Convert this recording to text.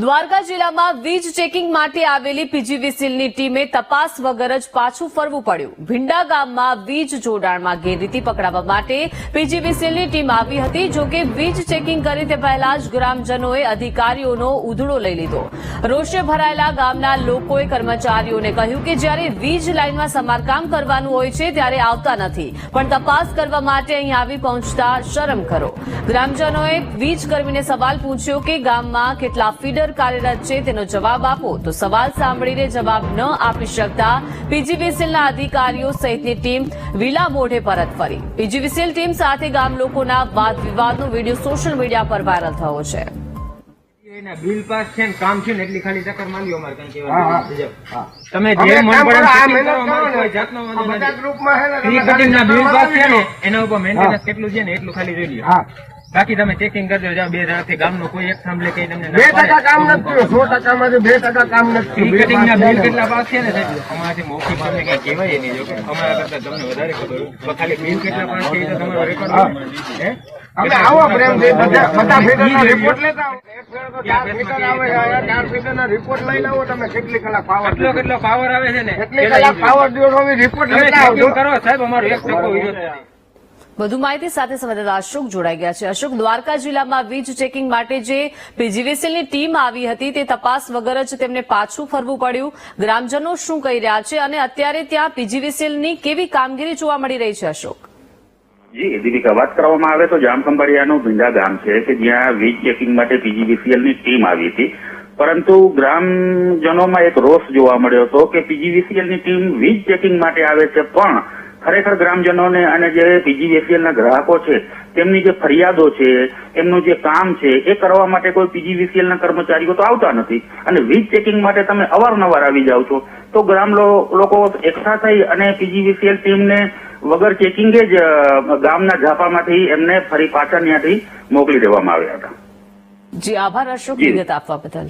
દ્વારકા જિલ્લામાં વીજ ચેકિંગ માટે આવેલી પીજીવીસીલની ટીમે તપાસ વગર જ પાછું ફરવું પડ્યું. ભીંડા ગામમાં વીજ જોડાણમાં ગેરરીતિ પકડાવવા માટે પીજીવીસીલની ટીમ આવી હતી, જો કે વીજ ચેકિંગ કરી તે પહેલા જ ગ્રામજનોએ અધિકારીઓનો ઉધડો લઈ લીધો. રોષે ભરાયેલા ગામના લોકોએ કર્મચારીઓને કહ્યું કે જ્યારે વીજ લાઇનમાં સમારકામ કરવાનું હોય છે ત્યારે આવતા નથી. પણ તપાસ કરવા માટે અહીં આવી પહોંચતા શરમ કરો. ગ્રામજનોએ વીજ કર્મીને સવાલ પૂછ્યો કે ગામમાં કેટલા ફીડર કાર્યરત છે તેનો જવાબ આપો. તો સવાલ સાંભળીને જવાબ ન આપી શકતા પીજીવીસીએલના અધિકારીઓ સહિતની ટીમ વિલા મોઢે પરત ફરી. પીજીવીસીએલ ટીમ સાથે ગામ લોકોના વાદ વિવાદનો વીડિયો સોશિયલ મીડિયા પર વાયરલ થયો છે. બિલ પાસ છે ને કામ ને એટલી ખાલી ચક્કર અમારે. તમે જે મન પડે જાતનો વાંધો નથી. બિલ પાસ ને એના ઉપર મેન્ટેનન્સ કેટલું છે ને એટલું ખાલી જોઈ લ્યો હા. બાકી તમે ચેકિંગ કરજો જાઓ બે ગામ ગામનો કોઈ એક સાંભળે કઈ તમને બે ટકા કામ નથી સો ટકા માંથી બે ટકા કામ નથી બિલ કેટલા પાસ છે ને સાહેબ? અમારાથી મૌખિક તમને કઈ કહેવાય નહીં જો અમારા કરતા તમને વધારે ખબર ખાલી બિલ કેટલા પાસ છે તમારો રેકોર્ડ હે? અમે આવો પ્રેમથી બધા બધા ફીડરના રિપોર્ટ લેતા આવો. એક ફેર તો ચાર ફીડર આવે ચાર ફીડરના રિપોર્ટ લઈને આવો તમે કેટલી કલાક પાવર કેટલો કેટલો પાવર આવે છે ને? કેટલી કલાક પાવર દિવસ રિપોર્ટ લેતા કરો સાહેબ અમારો એક ટકો વધુ માહિતી સાથે સંવાદદાતા અશોક જોડાઈ ગયા છે. અશોક, દ્વારકા જિલ્લામાં વીજ ચેકિંગ માટે જે પીજીવીસીએલની ટીમ આવી હતી તે તપાસ વગર જ તેમને પાછું ફરવું પડ્યું. ગ્રામજનો શું કહી રહ્યા છે અને અત્યારે ત્યાં પીજીવીસીએલની કેવી કામગીરી જોવા મળી રહી છે, અશોક? જી દીપિકા વાત કરવામાં આવે તો જામખંભાળિયાનું ભીંડા ગામ છે કે જ્યાં વીજ ચેકિંગ માટે પીજીવીસીએલની ટીમ આવી હતી. પરંતુ ગ્રામજનોમાં એક રોષ જોવા મળ્યો હતો કે પીજીવીસીએલની ટીમ વીજ ચેકિંગ માટે આવે છે, પણ ખરેખર ગ્રામજનોને અને જે પીજીવીસીએલના ગ્રાહકો છે તેમની જે ફરિયાદો છે એમનું જે કામ છે એ કરવા માટે કોઈ પીજીવીસીએલના કર્મચારીઓ તો આવતા નથી. અને વીજ ચેકિંગ માટે તમે અવારનવાર આવી જાઓ છો. તો ગ્રામ લોકો એકઠા થઈ અને પીજીવીસીએલ ટીમને વગર ચેકિંગે જ ગામના ઝાપામાંથી એમને ફરી પાછા ત્યાંથી મોકલી દેવામાં આવ્યા હતા. જી આભાર અશોક વિગત આપવા બદલ.